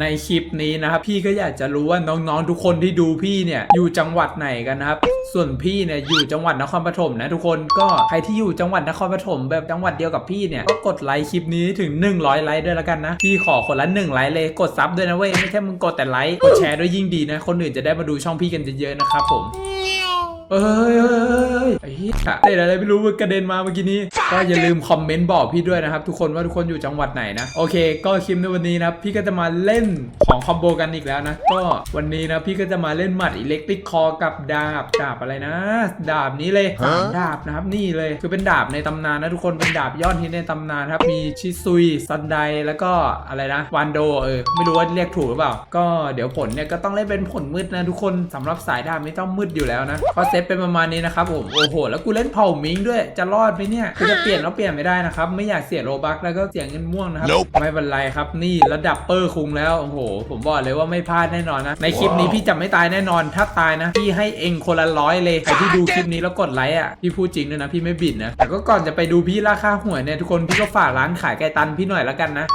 ในคลิปนี้นะครับ พี่ก็อยากจะรู้ว่าน้องๆทุกคนที่ดูพี่เนี่ยอยู่จังหวัดไหนกันนะครับ ส่วนพี่เนี่ยอยู่จังหวัดนครปฐมนะทุกคนก็ใครที่อยู่จังหวัดนครปฐมแบบจังหวัดเดียวกับพี่เนี่ยก็กดไลค์คลิปนี้ถึง 100 ไลค์ด้วยแล้วกันนะ พี่ขอคนละ1ไลค์เลยกดซับด้วยนะเว้ยไม่ใช่มึงกดแต่ไลค์กดแชร์ด้วยยิ่งดีนะคนอื่นจะได้มาดูช่องพี่กันเยอะๆนะครับผมเอ้ยเอ้ยเอ้ยไอ้เหี้ยเตะอะไรไม่รู้มันกระเด็นมาเมื่อกี้นี้ ก็อย่าลืมคอมเมนต์บอกพี่ด้วยนะครับ ทุกคนว่าทุกคนอยู่จังหวัดไหนนะ โอเค ก็คลิปในวันนี้นะครับพี่ก็จะมาเล่นของคอมโบกันอีกแล้วนะ ก็วันนี้นะพี่ก็จะมาเล่นหมัดอิเล็กทริกคอกับดาบดาบอะไรนะ ดาบนี้เลยสามดาบนะครับนี่เลยคือเป็นดาบในตำนานนะทุกคนเป็นดาบยอดฮิตในตำนานครับมีชิซุยซันไดแล้วก็อะไรนะวันโดเออไม่รู้ว่าเรียกถูกหรือเปล่า ก็เดี๋ยวผลเนี่ยก็ต้องเล่นเป็นผลมืดนะทุกคนสำหรับสายดาบไม่ต้องมืดอยู่แล้วนะก็เซตเป็นประมาณนี้นะครับผมโอ้โห แล้วกูเล่นเผ่ามิงด้วยจะรอดไหมเนี่ยคือจะเปลี่ยนแล้วเปลี่ยนไม่ได้นะครับ ไม่อยากเสียโลบักแล้วก็เสียเงินม่วงนะครับ Nope ไม่เป็นไรครับนี่ระดับเปอร์คุงแล้วโอ้โห ผมบอกเลยว่าไม่พลาดแน่นอนนะ ในคลิปนี้พี่จะไม่ตายแน่นอนถ้าตายนะพี่ให้เองคนละร้อยเลยใครที่ดูคลิปนี้แล้วกดไลค์อะพี่พูดจริงด้วยนะพี่ไม่บิดนะแต่ก็ก่อนจะไปดูพี่ราคาหวยเนี่ยทุกคนพี่ก็ฝากร้านขายไก่ตันพี่หน่อยแล้วกันนะ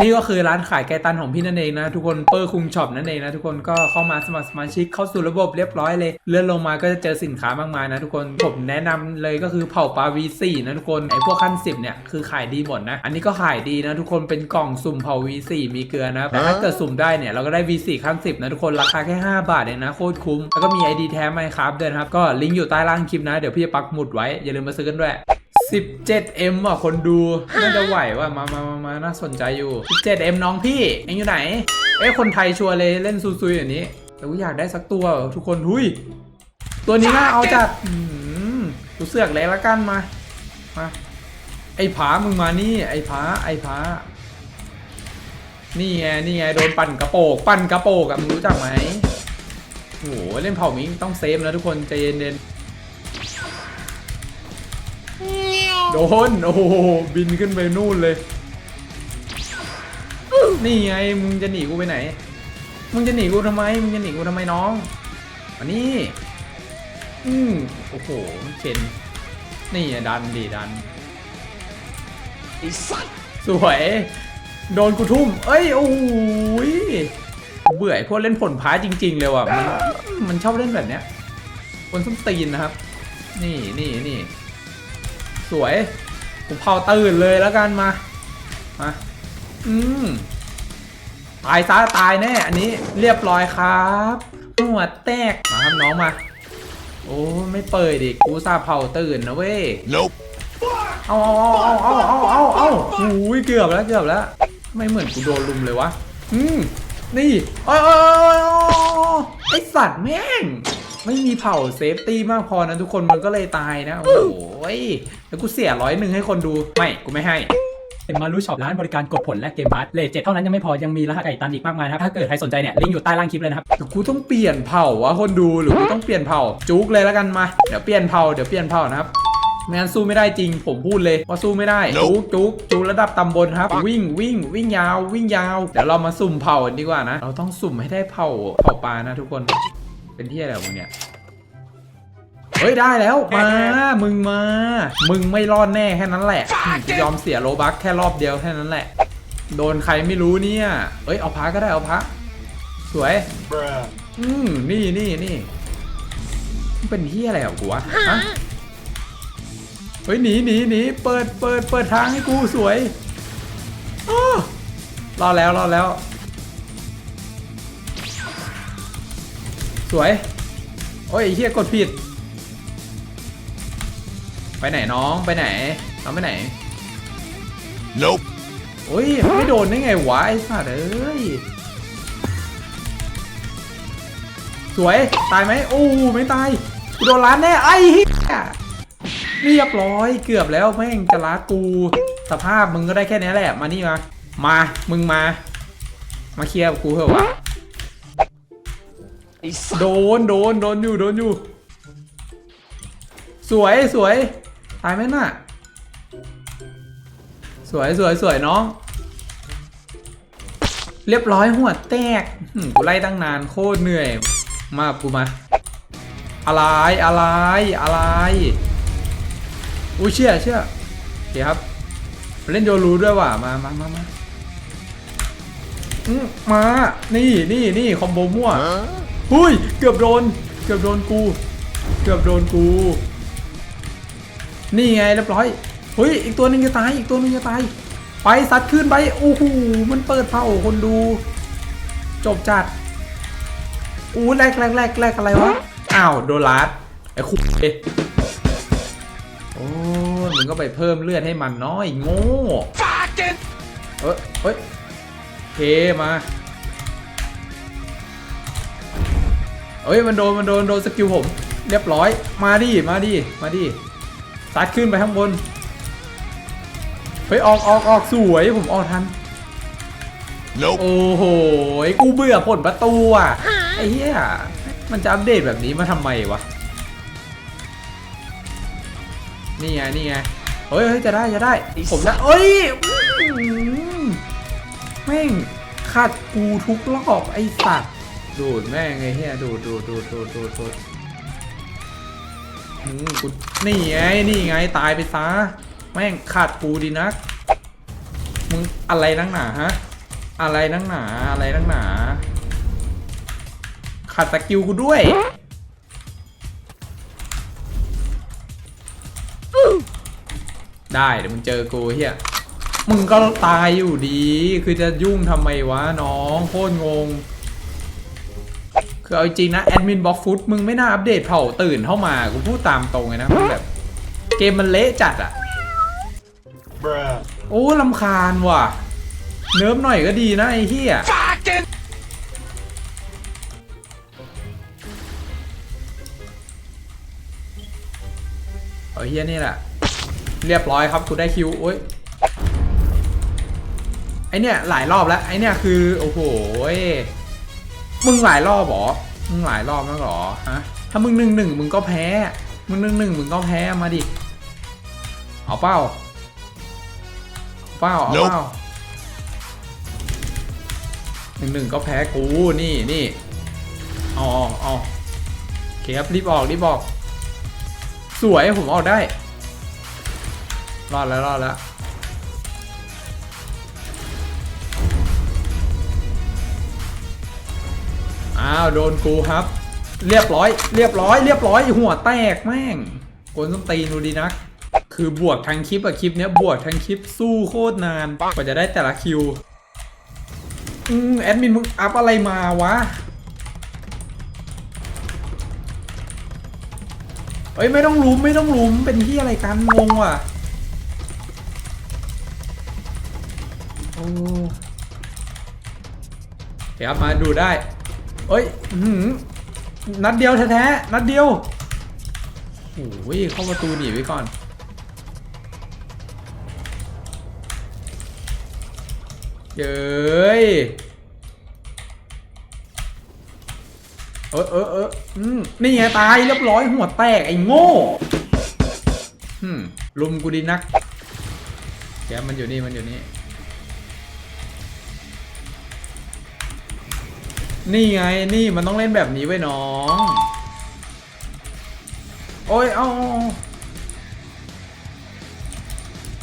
นี่ก็คือร้านขายไก่ตันของพี่นั่นเองนะทุกคนเปอร์คุงช็อปนั่นเองนะทุกคนก็เข้ามาสมัครสมาชิกเข้าสู่ระบบเรียบร้อยเลย เลื่อนลงมาก็จะเจอสินค้ามากมายนะทุกคนผมแนะนำเลยก็คือเผ่าปลา V4 นะทุกคนไอพวกขั้น10เนี่ยคือขายดีหมดนะ อันนี้ก็ขายดีนะทุกคนเป็นกล่องสุ่มเผ่า V4 มีเกลือนะแต่ถ้าเกิดสุ่มได้เนี่ยเราก็ได้ V4 ขั้น10นะทุกคนราคาแค่ 5 บาทเองนะโคตรคุ้มแล้วก็มี ID แท้ไหมครับด้วยนะครับก็ลิงก์อยู่ใต้ล่างคลิปนะเดี๋ยวพี่จะปักหมุดไว้อย่าลืมมาซื้อกันด้วย 17M อะคนดู น่าจะไหวว่ะมามามามาน่าสนใจอยู่ 17M น้องพี่เองอยู่ไหน เอ้คนไทยชัวร์เลยเล่นซุยๆอย่างนี้ แต่กูอยากได้สักตัวว่ะทุกคนหุยตัวนี้น่าเอาจัดอืมกูเสือกเลยละกันมา มา ไอ้ผามึงมานี่ ไอ้ผาไอ้ผานี่ไงนี่ไงโดนปั่นกระโปก ปั่นกระโปกอะมึงรู้จักไหมโอ้โหเล่นเผ่ามิงต้องเซฟนะทุกคนใจเย็นๆ โดน โอ้โห บินขึ้นไปนู่นเลย นี่ไง มึงจะหนีกูไปไหน มึงจะหนีกูทำไม มึงจะหนีกูทำไมน้องอันนี้ อืมโอ้โหมันเข็นนี่อะดันดีดันไอ้สัตว์สวย โดนกูทุ่ม เอ้ย โอ้ยเบื่อไอ้พวกเล่นผลพ้าจริง ๆ เลยว่ะ มันมันชอบเล่นแบบเนี้ยคนส้นตีนนะครับ นี่นี่นี่ สวยผมเผาตื่นเลยแล้วกันมามาอืมตายซะตายแน่อันนี้เรียบร้อยครับหัวแตกมาครับน้องมา โอ้ไม่เปิดดิกูซาเผาตื่นนะเว้ย Nope เอาเอาเอาเอาเอาเอาเอาเอาหูยเกือบแล้วเกือบแล้ว ไม่เหมือนกูโดนลุมเลยวะ อืมนี่โอ้ยโอ้ยโอ้ยโอ้ยไอสัตว์แม่ง ไม่มีเผาเซฟตี้มากพอนะทุกคนมันก็เลยตายนะ โอ้โหยแล้วกูเสียร้อยหนึ่งให้คนดู ไม่กูไม่ให้เป็นมารู้ช็อปร้านบริการกดผลและเกมพาร์ทเลทเจ็ดเท่านั้นยังไม่พอยังมีรหัสไก่ตันอีกมากมายนะครับ ถ้าเกิดใครสนใจเนี่ย ลิงก์อยู่ใต้ล่างคลิปเลยนะครับเดี๋ยวกูต้องเปลี่ยนเผ่าวะคนดูหรือกูต้องเปลี่ยนเผ่าจุกเลยแล้วกันมาเดี๋ยวเปลี่ยนเผ่าเดี๋ยวเปลี่ยนเผ่านะครับไม่งั้นสู้ไม่ได้จริง ผมพูดเลยว่าสู้ไม่ได้ Nope จุกจุกจุกระดับตำบลครับ วิ่งวิ่งวิ่งยาว วิ่งยาวเดี๋ยวเรามาสุ่มเผ่ากันดีกว่านะ เราต้องสุ่มให้ได้เผ่าเผ่าปลานะทุกคน เป็นที่อะไรของมึงเนี่ย เฮ้ยได้แล้ว มา มึงมา มึงไม่รอดแน่แค่นั้นแหละอืมกูยอมเสียโลบัคแค่รอบเดียวแค่นั้นแหละ โดนใครไม่รู้เนี่ย เอ้ยเอาพระก็ได้เอาพระสวย Bruh อืมนี่นี่นี่มันเป็นที่อะไรของกูวะฮะเฮ้ยหนีหนีหนีเปิดเปิดเปิดทางให้กูสวยอ้อรอดแล้วรอดแล้ว สวย โอ้ยไอ้เฮียกดผิด ไปไหนน้องไปไหนน้องไปไหน Nope โอ้ยไม่โดนได้ไงวะไอ้สัตว์เอ้ยสวยตายไหมโอ้ไม่ตายกูโดนล้านแน่ไอ้เหี้ยเรียบร้อยเกือบแล้วแม่งจะล้ากู สภาพมึงก็ได้แค่นี้แหละมานี่มา มามึงมา มาเคลียร์กับกูเถอะวะ ไอ้สัตว์โดนโดนโดนอยู่โดนอยู่ สวยสวยตายไหมน่ะ สวยสวยสวยน้อง เรียบร้อยหัวแตกหึกูไล่ตั้งนานโคตรเหนื่อย มากูมา อะไรอะไรอะไรอุ้ยเชื่อเชื่อโอเคครับ เล่นโยรูด้วยว่ะมามามามาอืมมา นี่นี่นี่คอมโบมั่ว Huh? หุยเกือบโดน เกือบโดนกู เกือบโดนกู นี่ไงเรียบร้อยเฮ้ย อีกตัวหนึงจะตาย อีกตัวหนึงจะตาย ไปซัดขึ้นไป โอ้โห มันเปิดเผาคนดู จบจัด อู้แรกแรกแรกแรกอะไรวะ อ้าว โดนลัดไอ้คุเอโอ้ยมึงก็ไปเพิ่มเลือดให้มันน้อย โง่ Fucking เอ้ยเอ้ยเคมา เอ้ยมันโดนมันโดนโดนสกิลผม เรียบร้อยมาดิมาดิมาดิซัดขึ้นไปข้างบนเฮ้ยออกออกออกสวยผมออกทัน Nope. โอ้โหกูเบื่อผลประตูอะไอ้เหี้ยมันจะอัปเดตแบบนี้มาทำไมวะนี่ไงนี่ไงเฮ้ยเฮ้ยจะได้จะได้ผมได้เอ้ยอื้อหือแม่งขัดกูทุกรอบไอ้สัตว์ ดูดแม่งไอ้เหี้ยดูดดูดดูดดูดดูดดูดอืมกูนี่ไงนี่ไงตายไปซะแม่งขัดกูดีนักมึงอะไรนักหนาฮะอะไรนักหนาอะไรนักหนาขัดสกิลกูด้วยได้เดี๋ยวมึงเจอกูเฮียมึงก็ตายอยู่ดี คือจะยุ่งทำไมวะน้องโคตรงง คือเอาจริงนะแอดมินบล็อกฟุตมึงไม่น่าอัปเดตเผาตื่นเข้ามากูพูดตามตรงเลยนะมันแบบ เกมมันเละจัดอะ Bruh. โอ้ลำคาญว่ะ เนิร์ฟหน่อยก็ดีนะไอ้เหี้ย Fucking เอาเฮียนี่แหละ เรียบร้อยครับกูได้คิวโอ้ยไอเนี่ยหลายรอบแล้ว ไอเนี่ยคือ โอ้โหย มึงหลายรอบเหรอ มึงหลายรอบแล้วเหรอฮะ ถ้ามึงหนึ่งหนึ่งมึงก็แพ้ มึงหนึ่งหนึ่งมึงก็แพ้มาดิ เอาเป้าเอาเป้าเอาเป้าหนึ่งหนึ่งก็แพ้กูนี่นี่เอาเอาเอาโอเคครับรีบออกรีบออก สวยผมออกได้ รอดแล้วรอดแล้ว อ้าวโดนกูครับ เรียบร้อย เรียบร้อย เรียบร้อยหัวแตกแม่งโกนส้นตีนดูดีนัก คือบวกทั้งคลิปอะคลิปเนี้ยบวกทั้งคลิปสู้โคตรนานกว่าจะได้แต่ละคิว อืมแอดมินมึงอัพอะไรมาวะ เอ้ยไม่ต้องลุมไม่ต้องลุมเป็นที่อะไรกันงงว่ะโอ้เดี๋ยวมาดูได้ เอ้ยอื้อหือนัดเดียวแท้ๆนัดเดียวโอ้ยเข้าประตูหนีไว้ก่อนเย้ยเออเออเอออืมนี่ไงตายเรียบร้อยหัวแตกไอ้โง่อืมลุมกูดีนักแกมันอยู่นี่มันอยู่นี่ นี่ไงนี่มันต้องเล่นแบบนี้ไว้ยน้อง โอ้ยเอาเอาเอา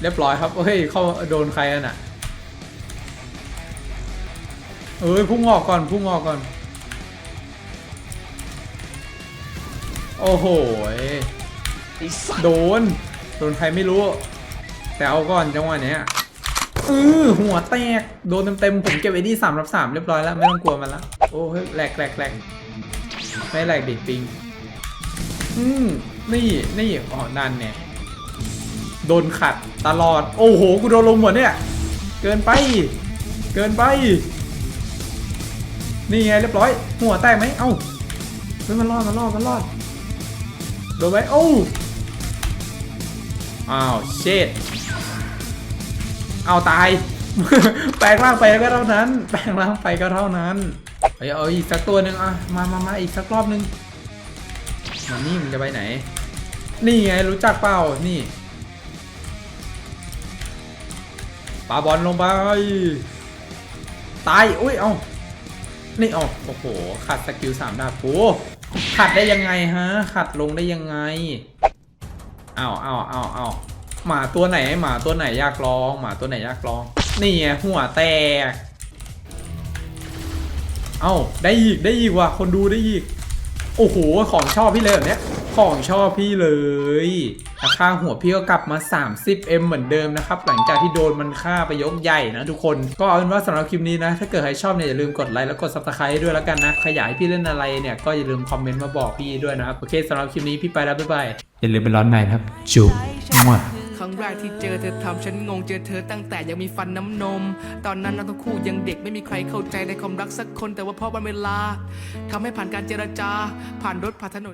เรียบร้อยครับเฮ้ยเข้าโดนใครกันอะเอ้ยพุ่งออกก่อนพุ่งออกก่อน โอ้โหย He sucked. โดน โดนใครไม่รู้ แต่เอาก่อนจังหวะเนี้ย เออหัวแตก โดนเต็มๆผมเก็บไว้ที่สามรับสามเรียบร้อยแล้ว ไม่ต้องกลัวมันละโอ้เฮ้ยแหลกแหลกแหลกไม่แหลกดิปิง อืมนี่นี่อ๋อนั่นเนี่ยโดนขัดตลอด โอ้โห กูโดนลมหมดเนี่ย เกินไป เกินไป นี่ไงเรียบร้อย หัวแตกไหมเอ้าเฮ้ยมันรอดมันรอดมันรอดโดนไหมโอ้อ้าวเชด เอาตาย แปลงร่างไปก็เท่านั้น แปลงร่างไปก็เท่านั้นเฮ้ยเอาอีกสักตัวหนึ่งอะมามามาอีกสักรอบหนึ่งมานี่มันจะไปไหน นี่ไงรู้จักเปล่านี่ปาบอลลงไป ตาย อุ้ย เอานี่เอาโอ้โหขัดสกิลสามดาบกูขัดได้ยังไงฮะขัดลงได้ยังไง เอ้าวอ้าวอ้าวอ้า หมาตัวไหนหมาตัวไหนอยากลอง หมาตัวไหนอยากลอง นี่ไงหัวแตก เอ้าได้อีกได้อีกว่ะคนดูได้อีก โอ้โหของชอบพี่เลยแบบเนี้ยของชอบพี่เลยราคาหัวพี่ก็กลับมา 30M เหมือนเดิมนะครับ หลังจากที่โดนมันฆ่าไปยกใหญ่นะทุกคน ก็เอาเป็นว่าสำหรับคลิปนี้นะ ถ้าเกิดใครชอบเนี่ยอย่าลืมกดไลค์แล้วกด subscribe ให้ด้วยแล้วกันนะ ใครอยากให้พี่เล่นอะไรเนี่ยก็อย่าลืมคอมเมนต์มาบอกพี่ด้วยนะครับ โอเคสำหรับคลิปนี้พี่ไปแล้วบ๊ายบาย อย่าลืมไปร้อนในครับ จุ๊บมั่วค รั้งแรกที่เจอเธอทำฉันงงเจอเธอตั้งแต่ยังมีฟันน้ำนม ตอนนั้นเราทั้งคู่ยังเด็กไม่มีใครเข้าใจในความรักสักคนแต่ว่าพอวันเวลาทำให้ผ่านการเจรจา ผ่านรถผ่านถนน